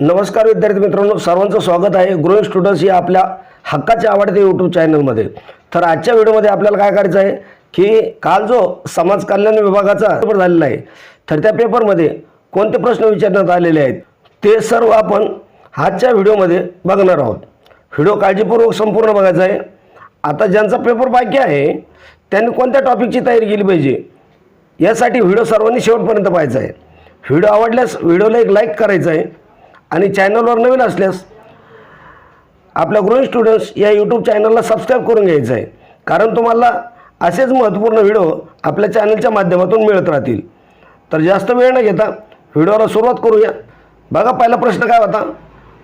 नमस्कार विद्यार्थी मित्रांनो सर्वांचं स्वागत आहे ग्रोईंग स्टुडंट्स या आपल्या हक्काच्या आवडत्या यूट्यूब चॅनलमध्ये तर आजच्या व्हिडिओमध्ये आपल्याला काय करायचं आहे की काल जो समाज कल्याण विभागाचा पेपर झालेला आहे तर त्या पेपरमध्ये कोणते प्रश्न विचारण्यात आलेले आहेत ते सर्व आपण आजच्या व्हिडिओमध्ये बघणार आहोत. व्हिडिओ काळजीपूर्वक संपूर्ण बघायचा आहे. आता ज्यांचा पेपर बाकी आहे त्यांनी कोणत्या टॉपिकची तयारी केली पाहिजे यासाठी व्हिडिओ सर्वांनी शेवटपर्यंत पाहायचा आहे. व्हिडिओ आवडल्यास व्हिडिओला एक लाईक करायचं आहे. आणि चॅनलवर नवीन असल्यास आपल्या ग्रोईंग स्टुडंट्स या यूट्यूब चॅनलला सबस्क्राईब करून घ्यायचं आहे. कारण तुम्हाला असेच महत्त्वपूर्ण व्हिडिओ आपल्या चॅनलच्या माध्यमातून मिळत राहतील. तर जास्त वेळ न घेता व्हिडिओला सुरुवात करूया. बघा पहिला प्रश्न काय होता?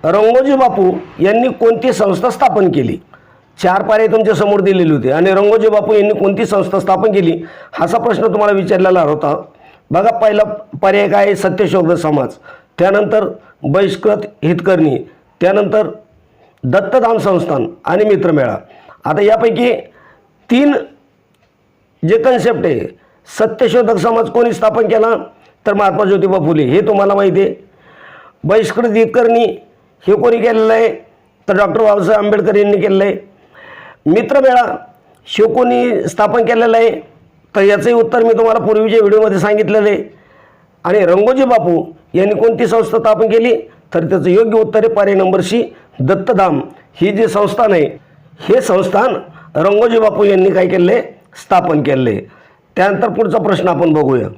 रंगोजी बापू यांनी कोणती संस्था स्थापन केली? चार पर्याय तुमच्यासमोर दिलेले होते. आणि रंगोजी बापू यांनी कोणती संस्था स्थापन केली? असा प्रश्न तुम्हाला विचारलेला होता. बघा पहिला पर्याय काय आहे? सत्यशोध समाज. त्यानंतर बहिष्कृत हितकर्णी त्यानंतर दत्तदान संस्थान आणि मित्रमेळा. आता यापैकी तीन जे कन्सेप्ट आहे सत्यशोधक समाज कोणी स्थापन केला? तर महात्मा ज्योतिबा फुले हे तुम्हाला माहिती आहे. बहिष्कृत हितकर्णी हे कोणी केलेलं आहे? तर डॉक्टर बाबासाहेब आंबेडकर यांनी केलेलं आहे. मित्रमेळा हे कोणी स्थापन केलेला आहे? तर याचंही उत्तर मी तुम्हाला पूर्वीच्या व्हिडिओमध्ये सांगितलेलं आहे. आणि रंगोजी बापू यांनी कोणती संस्था स्थापन केली? तर त्याचं योग्य उत्तर आहे पर्याय नंबर सी दत्तधाम. ही जी संस्थान आहे हे संस्थान रंगोजी बापू यांनी काय केलं आहे स्थापन केले आहे त्यानंतर पुढचा प्रश्न आपण बघूया.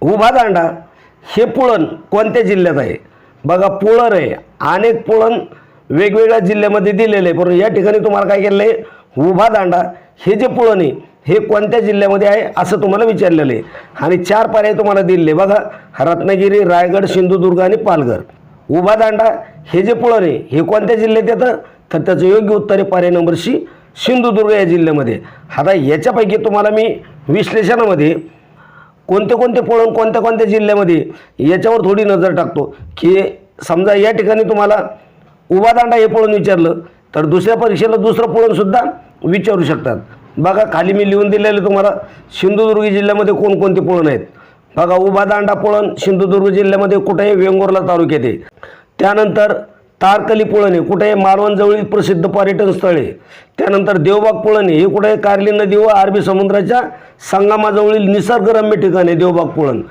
उभा दांडा हे पुळण कोणत्या जिल्ह्यात आहे? बघा पुळण आहे. अनेक पुळण वेगवेगळ्या जिल्ह्यामध्ये दिलेले आहे. परंतु या ठिकाणी तुम्हाला काय केलं आहे उभा दांडा हे जे पुळण आहे हे कोणत्या जिल्ह्यामध्ये आहे असं तुम्हाला विचारलेलं आहे. आणि चार पर्याय तुम्हाला दिलेले. बघा रत्नागिरी रायगड सिंधुदुर्ग आणि पालघर. उभा दांडा हे जे पुळण आहे हे कोणत्या जिल्ह्यात येतं? तर त्याचं योग्य उत्तर आहे पर्याय नंबर सी सिंधुदुर्ग या जिल्ह्यामध्ये. आता याच्यापैकी तुम्हाला मी विश्लेषणामध्ये कोणते कोणते पुळण कोणत्या कोणत्या जिल्ह्यामध्ये याच्यावर थोडी नजर टाकतो. की समजा या ठिकाणी तुम्हाला उभा दांडा हे पुळण विचारलं तर दुसऱ्या परीक्षेला दुसरं पुळणसुद्धा विचारू शकतात. बघा खाली मी लिहून दिलेलं तुम्हाला. सिंधुदुर्ग जिल्ह्यामध्ये कोणकोणते पुळण आहेत? बघा उभा दांडा पुळण सिंधुदुर्ग जिल्ह्यामध्ये कुठे वेंगुर्ला तालुक्यात आहे. त्यानंतर तारकली पुळण आहे कुठे आहे मालवणजवळील प्रसिद्ध पर्यटन स्थळ आहे. त्यानंतर देवबाग पुळण आहे हे कुठे आहे नदी व अरबी समुद्राच्या संगमाजवळील निसर्गरम्य ठिकाण आहे देवबाग पुळण.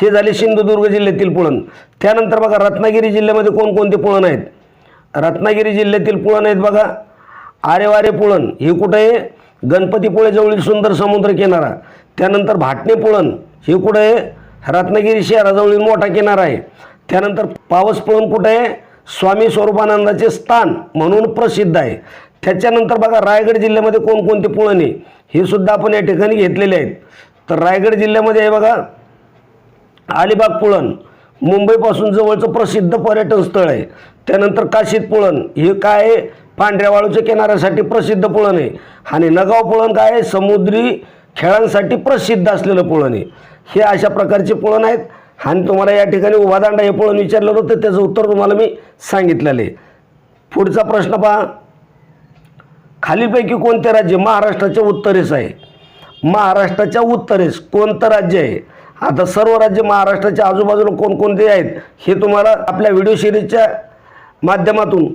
हे झाले सिंधुदुर्ग जिल्ह्यातील पुळण. त्यानंतर बघा रत्नागिरी जिल्ह्यामध्ये कोणकोणते पुळण आहेत? रत्नागिरी जिल्ह्यातील पुळण आहेत बघा आरेवारे पुळण हे कुठे आहे गणपतीपुळेजवळील सुंदर समुद्र किनारा त्यानंतर भाटणे पुळण हे कुठं? आहे रत्नागिरी शहराजवळील मोठा किनारा आहे. त्यानंतर पावस पुळण कुठं? आहे स्वामी स्वरूपानंदाचे स्थान म्हणून प्रसिद्ध आहे. त्याच्यानंतर बघा रायगड जिल्ह्यामध्ये कोणकोणते पुळण आहे? हे सुद्धा आपण या ठिकाणी घेतलेले आहेत. तर रायगड जिल्ह्यामध्ये आहे बघा अलिबाग पुळण मुंबईपासून जवळचं प्रसिद्ध पर्यटन स्थळ आहे. त्यानंतर काशीद पुळण हे काय आहे? पांढऱ्या वाळूच्या किनाऱ्यासाठी प्रसिद्ध पुळण आहे. आणि नगाव पुळण काय आहे? समुद्री खेळांसाठी प्रसिद्ध असलेलं पुळण आहे. हे अशा प्रकारचे पुळण आहेत. आणि तुम्हाला या ठिकाणी उभादांडा हे पुळण विचारलं होतं त्याचं उत्तर तुम्हाला मी सांगितलेलं आहे. पुढचा प्रश्न पहा. खालीपैकी कोणते राज्य महाराष्ट्राच्या उत्तरेस आहे? महाराष्ट्राच्या उत्तरेस कोणतं राज्य आहे? आता सर्व राज्य महाराष्ट्राच्या आजूबाजूला कोणकोणते आहेत हे तुम्हाला आपल्या व्हिडिओ सिरीजच्या माध्यमातून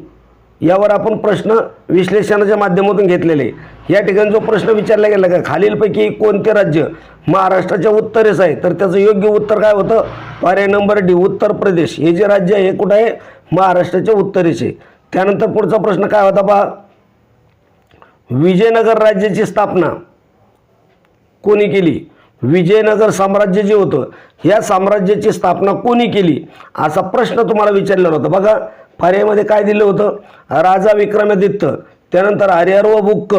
यावर आपण प्रश्न विश्लेषणाच्या माध्यमातून घेतलेले. आहे. या ठिकाणी जो प्रश्न विचारला गेला का? खालीलपैकी कोणते राज्य महाराष्ट्राच्या उत्तरेस आहे? तर त्याचं योग्य उत्तर काय होतं? पर्याय नंबर डी उत्तर प्रदेश. हे जे राज्य आहे हे कुठं आहे? महाराष्ट्राच्या उत्तरेस आहे. त्यानंतर पुढचा प्रश्न काय होता पहा? विजयनगर राज्याची स्थापना कोणी केली? विजयनगर साम्राज्य जे होतं या साम्राज्याची स्थापना कोणी केली? असा प्रश्न तुम्हाला विचारलेला होता. बघा पर्यायमध्ये काय दिलं होतं? राजा विक्रमादित्य त्यानंतर हरिहर व बुक्क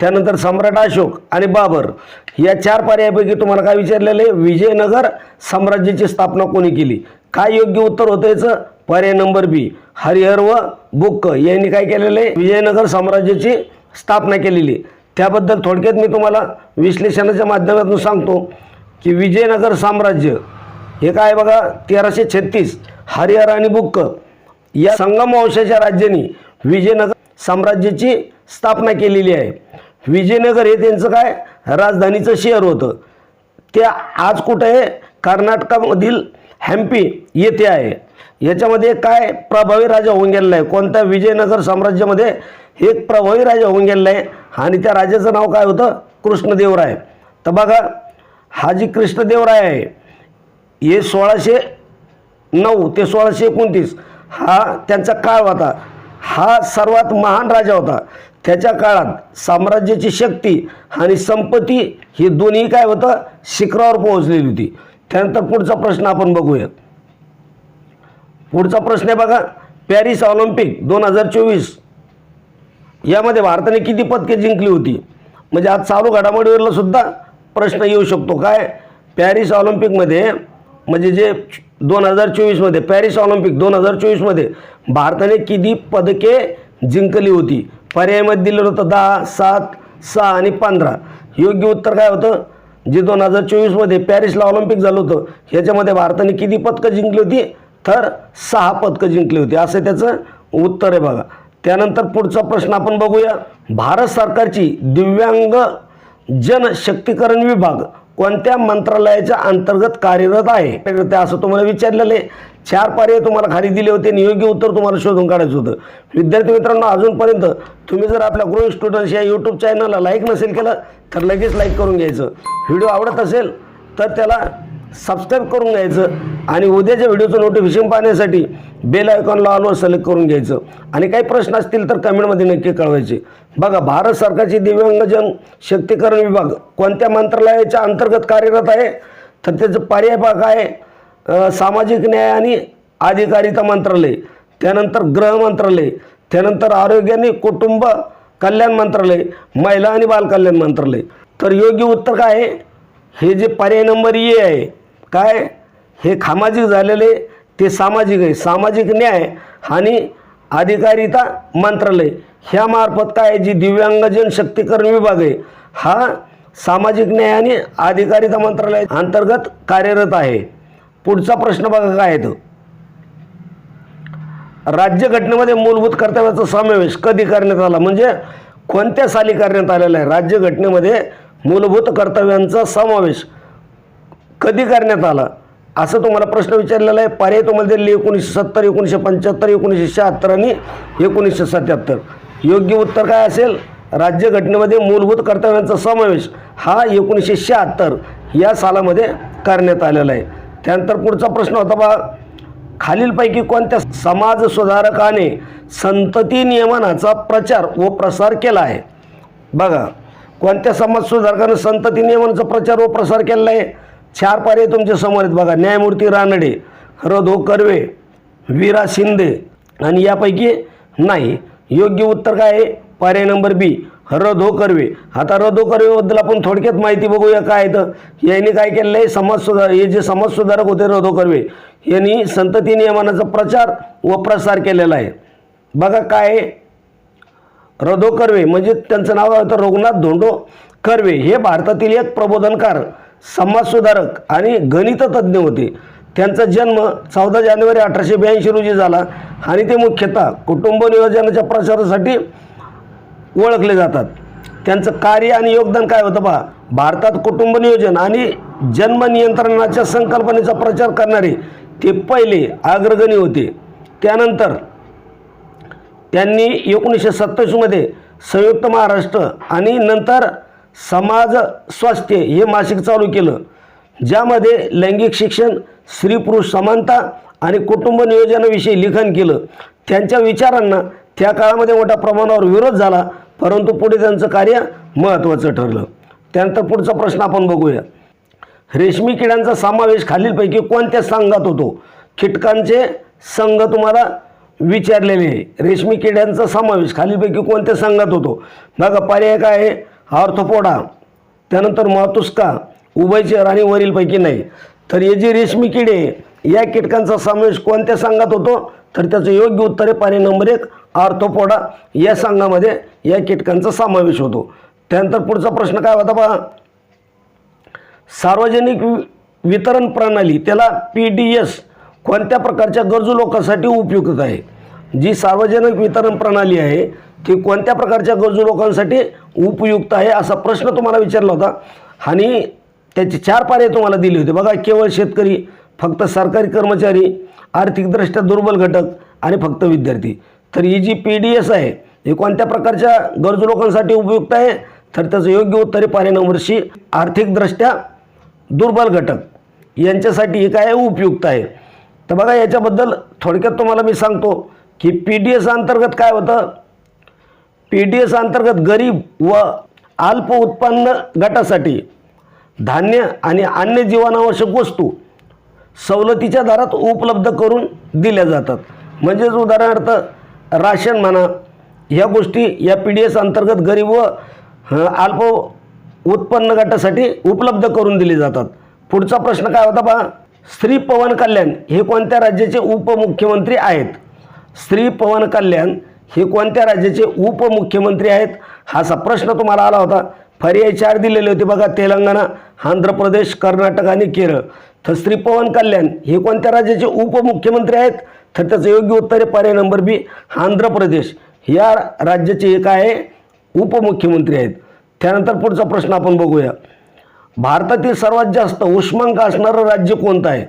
त्यानंतर सम्राट अशोक आणि बाबर. या चार पर्यायापैकी तुम्हाला काय विचारलेलं आहे? विजयनगर साम्राज्याची स्थापना कोणी केली? काय योग्य उत्तर होतं याचं? पर्याय नंबर बी हरिहर व बुक्क यांनी काय केलेलं आहे? विजयनगर साम्राज्याची स्थापना केलेली आहे. त्याबद्दल थोडक्यात मी तुम्हाला विश्लेषणाच्या माध्यमातून सांगतो की विजयनगर साम्राज्य हे काय बघा? तेराशे छत्तीस हरिहर आणि बुक्क. या संगम वंशाच्या राज्यांनी विजयनगर साम्राज्याची स्थापना केलेली आहे. विजयनगर हे त्यांचं काय? राजधानीचं शहर होतं. ते आज कुठं आहे? कर्नाटकामधील हॅम्पी येथे आहे. याच्यामध्ये काय प्रभावी राजा होऊन गेलेला आहे? कोणत्या विजयनगर साम्राज्यामध्ये एक प्रभावी राजा होऊन गेलेला आहे? आणि त्या राजाचं नाव काय होतं? कृष्णदेवराय. तर बघा हा जी कृष्णदेवराय आहे हे सोळाशे नऊ ते सोळाशे एकोणतीस हा त्यांचा काळ होता. हा सर्वात महान राजा होता. त्याच्या काळात साम्राज्याची शक्ती आणि संपत्ती ही दोन्ही काय होतं? शिखरावर पोहोचलेली होती. त्यानंतर पुढचा प्रश्न आपण बघूया पुढचा प्रश्न आहे बघा पॅरिस ऑलिम्पिक दोन हजार चोवीस. यामध्ये भारताने किती पदके जिंकली होती? म्हणजे आज चालू घडामोडीवरला सुद्धा प्रश्न येऊ शकतो. काय? पॅरिस ऑलिम्पिकमध्ये म्हणजे जे दोन हजार चोवीसमध्ये पॅरिस ऑलिम्पिक दोन हजार चोवीसमध्ये भारताने किती पदके जिंकली होती? पर्यायमध्ये दिलेलं होतं दहा सात सहा आणि पंधरा. योग्य उत्तर काय होतं? जे दोन हजार चोवीसमध्ये पॅरिसला ऑलिम्पिक झालं होतं ह्याच्यामध्ये भारताने किती पदकं जिंकली होती? तर सहा पदकं जिंकली होती. असं त्याचं उत्तर आहे बघा. त्यानंतर पुढचा प्रश्न आपण बघूया. भारत सरकारची दिव्यांग जनशक्तीकरण विभाग कोणत्या मंत्रालयाच्या अंतर्गत कार्यरत आहे? ते असं तुम्हाला विचारलेलं आहे. चार पर्याय तुम्हाला खाली दिले होते आणि योग्य उत्तर तुम्हाला शोधून काढायचं होतं. विद्यार्थी मित्रांनो अजूनपर्यंत तुम्ही जर आपल्या गृह स्टुडंट्स या यूट्यूब चॅनलला लाईक नसेल केलं तर लगेच लाईक करून घ्यायचं. व्हिडिओ आवडत असेल तर त्याला सबस्क्राईब करून घ्यायचं आणि उद्याच्या व्हिडिओचं नोटिफिकेशन पाहण्यासाठी बेल आयकॉनला ऑलवर सिलेक्ट करून घ्यायचं. आणि काही प्रश्न असतील तर कमेंटमध्ये नक्की कळवायचे. बघा भारत सरकारची दिव्यांगजन शक्तीकरण विभाग कोणत्या मंत्रालयाच्या अंतर्गत कार्यरत आहे? तर त्याचं पर्याय भाग आहे सामाजिक न्याय आणि अधिकारिता मंत्रालय. त्यानंतर गृह मंत्रालय. त्यानंतर आरोग्य आणि कुटुंब कल्याण मंत्रालय. महिला आणि बालकल्याण मंत्रालय. तर योग्य उत्तर काय आहे? हे जे पर्याय नंबर ए आहे काय? हे सामाजिक झालेले ते सामाजिक आहे. सामाजिक न्याय आणि अधिकारिता मंत्रालय. ह्यामार्फत काय जी दिव्यांगजन शक्तीकरण विभाग आहे हा सामाजिक न्याय आणि अधिकारिता मंत्रालय अंतर्गत कार्यरत आहे. पुढचा प्रश्न बघा काय आहे तो. राज्यघटनेमध्ये मूलभूत कर्तव्याचा समावेश कधी करण्यात आला? म्हणजे कोणत्या साली करण्यात आलेला आहे? राज्यघटनेमध्ये मूलभूत कर्तव्यांचा समावेश कधी करण्यात आला? असं तुम्हाला प्रश्न विचारलेला आहे. पर्याय तुम्हाला दिले एकोणीसशे सत्तर एकोणीसशे पंच्याहत्तर एकोणीसशे शहात्तर आणि एकोणीसशे सत्याहत्तर. योग्य उत्तर काय असेल? राज्यघटनेमध्ये मूलभूत कर्तव्यांचा समावेश हा एकोणीसशे शहात्तर या सालामध्ये करण्यात आलेला आहे. त्यानंतर पुढचा प्रश्न होता बा खालीलपैकी कोणत्या समाज सुधारकाने संतती नियमनाचा प्रचार व प्रसार केला आहे? बघा कोणत्या समाज सुधारकानं संतती नियमांचा प्रचार व प्रसार केलेला आहे? चार पर्याय तुमच्यासमोर आहेत बघा. न्यायमूर्ती रानडे रधो कर्वे वीरा शिंदे आणि यापैकी नाही. योग्य उत्तर काय आहे? पर्याय नंबर बी रधो कर्वे. आता रधो कर्वेबद्दल आपण थोडक्यात माहिती बघूया काय आहे तर. यांनी काय केलेलं आहे? समाज सुधार हे जे समाज सुधारक होते रधो कर्वे यांनी संतती नियमनाचा प्रचार व प्रसार केलेला आहे. बघा काय आहे? रधो कर्वे म्हणजे त्यांचं नाव काय होतं रघुनाथ धोंडो कर्वे. हे भारतातील एक प्रबोधनकार समाजसुधारक आणि गणिततज्ज्ञ होते. त्यांचा जन्म चौदा जानेवारी अठराशे ब्याऐंशी रोजी झाला आणि ते मुख्यतः कुटुंब नियोजनाच्या प्रचारासाठी ओळखले जातात. त्यांचं कार्य आणि योगदान काय होतं पहा? भारतात कुटुंब नियोजन आणि जन्म नियंत्रणाच्या संकल्पनेचा प्रचार करणारे ते पहिले अग्रगणी होते. त्यानंतर त्यांनी एकोणीसशे सत्तावीसमध्ये संयुक्त महाराष्ट्र आणि नंतर समाज स्वास्थ्य हे मासिक चालू केलं ज्यामध्ये लैंगिक शिक्षण स्त्री पुरुष समानता आणि कुटुंब नियोजनाविषयी लिखाण केलं. त्यांच्या विचारांना त्या काळामध्ये मोठ्या प्रमाणावर विरोध झाला परंतु पुढे त्यांचं कार्य महत्त्वाचं ठरलं. त्यानंतर पुढचा प्रश्न आपण बघूया. रेशमी किड्यांचा समावेश खालीलपैकी कोणत्या संघात होतो? कीटकांचे संघ तुम्हाला विचारलेले रेशमी किड्यांचा समावेश खालीलपैकी कोणत्या संघात होतो? बघा पर्याय काय आहे? ऑर्थोपोडा त्यानंतर मातुस्का उभयचर आणि वरीलपैकी नाही. तर हे जे रेशमी किडे या कीटकांचा समावेश कोणत्या संघात होतो? तर त्याचं योग्य उत्तर आहे पर्याय नंबर एक आर्थोपोडा. या संघामध्ये या कीटकांचा समावेश होतो. त्यानंतर पुढचा प्रश्न काय होता पहा सार्वजनिक वि- वितरण प्रणाली त्याला पी डी एस कोणत्या प्रकारच्या गरजू लोकांसाठी उपयुक्त आहे? जी सार्वजनिक वितरण प्रणाली आहे ती कोणत्या प्रकारच्या गरजू लोकांसाठी उपयुक्त आहे असा प्रश्न तुम्हाला विचारला होता. आणि त्याचे चार पर्याय तुम्हाला दिले होते. बघा केवळ शेतकरी फक्त सरकारी कर्मचारी आर्थिकदृष्ट्या दुर्बल घटक आणि फक्त विद्यार्थी. तर ही जी पी डी एस आहे ही कोणत्या प्रकारच्या गरजू लोकांसाठी उपयुक्त आहे? तर त्याचं योग्य उत्तर आहे पर्याय आर्थिकदृष्ट्या दुर्बल घटक. यांच्यासाठी हे काय उपयुक्त आहे? तर बघा याच्याबद्दल थोडक्यात तुम्हाला मी सांगतो की पी डी एस अंतर्गत काय होतं? पी डी एस अंतर्गत गरीब व अल्प उत्पन्न गटासाठी धान्य आणि अन्य जीवनावश्यक वस्तू सवलतीच्या दरात उपलब्ध करून दिल्या जातात. म्हणजेच उदाहरणार्थ राशन म्हणा ह्या गोष्टी या पी डी एस अंतर्गत गरीब व अल्प उत्पन्न गटासाठी उपलब्ध करून दिली जातात. पुढचा प्रश्न काय होता पहा? स्त्री पवन कल्याण हे कोणत्या राज्याचे उपमुख्यमंत्री आहेत? स्त्री पवन कल्याण हे कोणत्या राज्याचे उपमुख्यमंत्री आहेत? हा असा प्रश्न तुम्हाला आला होता. पर्याय चार दिलेले होते बघा तेलंगणा आंध्र प्रदेश कर्नाटक आणि केरळ. तर स्त्री पवन कल्याण हे कोणत्या राज्याचे उपमुख्यमंत्री आहेत? तर त्याचं योग्य उत्तर आहे पर्याय नंबर बी आंध्र प्रदेश या राज्याचे एक आहे उपमुख्यमंत्री आहेत. त्यानंतर पुढचा प्रश्न आपण बघूया. भारतातील सर्वात जास्त उष्मांक असणारं राज्य कोणतं आहे?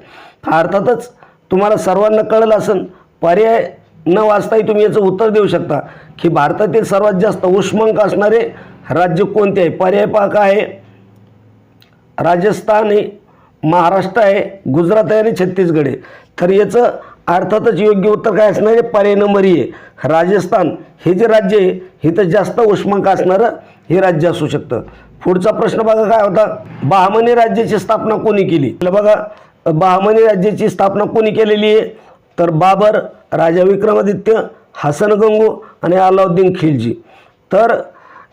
अर्थातच तुम्हाला सर्वांना कळलं असेल पर्याय न वाचताही तुम्ही याचं उत्तर देऊ शकता की भारतातील सर्वात जास्त उष्मांक असणारे राज्य कोणते आहे? पर्याय पाक आहे? राजस्थान आहे महाराष्ट्र आहे गुजरात आहे आणि छत्तीसगड आहे. तर याचं अर्थातच योग्य उत्तर काय असणार आहे? पर्याय नंबर ए. राजस्थान हे जे राज्य आहे हे तर जास्त उष्मांक असणारं हे राज्य असू शकतं. पुढचा प्रश्न बघा काय होता? बहामनी राज्याची स्थापना कोणी केली? बघा बहामनी राज्याची स्थापना कोणी केलेली आहे? तर बाबर राजा विक्रमादित्य हसन गंगू आणि अलाउद्दीन खिलजी. तर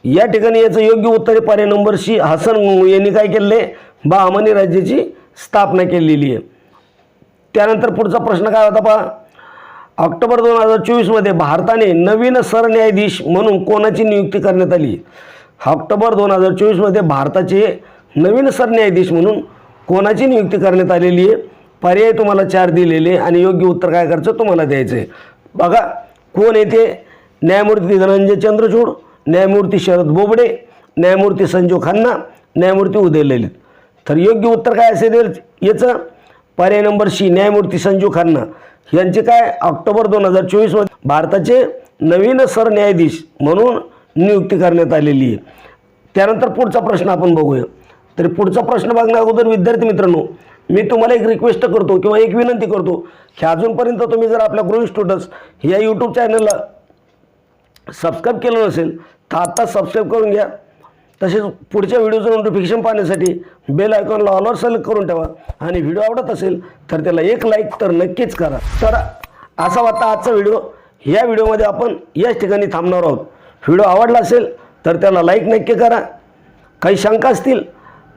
या ठिकाणी याचं योग्य उत्तर आहे पर्याय नंबर सी. हसन गंगू यांनी काय केले आहे? बहामनी राज्याची स्थापना केलेली आहे. त्यानंतर पुढचा प्रश्न काय होता पहा? ऑक्टोबर दोन हजार चोवीसमध्ये भारताने नवीन सरन्यायाधीश म्हणून कोणाची नियुक्ती करण्यात आली? ऑक्टोबर दोन हजार चोवीसमध्ये भारताचे नवीन सरन्यायाधीश म्हणून कोणाची नियुक्ती करण्यात आलेली आहे? पर्याय तुम्हाला चार दिलेले आणि योग्य उत्तर काय करायचं तुम्हाला द्यायचं आहे बघा कोण येते? न्यायमूर्ती धनंजय चंद्रचूड न्यायमूर्ती शरद बोबडे न्यायमूर्ती संजीव खन्ना न्यायमूर्ती उदय ललित. तर योग्य उत्तर काय असेल याचं पर्याय नंबर सी न्यायमूर्ती संजीव खन्ना. यांचे काय? ऑक्टोबर दोन हजार चोवीसमध्ये भारताचे नवीन सरन्यायाधीश म्हणून नियुक्ती करण्यात आलेली आहे. त्यानंतर पुढचा प्रश्न आपण बघूया. तर पुढचा प्रश्न बघण्या अगोदर विद्यार्थी मित्रांनो मी तुम्हाला एक रिक्वेस्ट करतो किंवा एक विनंती करतो की अजूनपर्यंत तुम्ही जर आपल्या ग्रोइंग स्टुडंट्स या यूट्यूब चॅनलला सबस्क्राईब केलं नसेल तर आत्ता सबस्क्राईब करून घ्या. तसेच पुढच्या व्हिडिओचं नोटिफिकेशन पाहण्यासाठी बेल आयकॉनला ऑलवर सिलेक्ट करून ठेवा. आणि व्हिडिओ आवडत असेल तर त्याला एक लाईक तर नक्कीच करा. तर असा होता आजचा व्हिडिओ या व्हिडिओमध्ये आपण याच ठिकाणी थांबणार आहोत. व्हिडिओ आवडला असेल तर त्याला लाईक नक्की करा. काही शंका असतील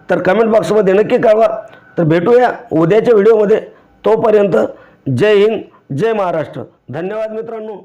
तर कमेंट बॉक्समध्ये नक्की कळवा. तर भेटूया उद्याच्या व्हिडिओमध्ये तोपर्यंत जय हिंद जय महाराष्ट्र. धन्यवाद मित्रांनो.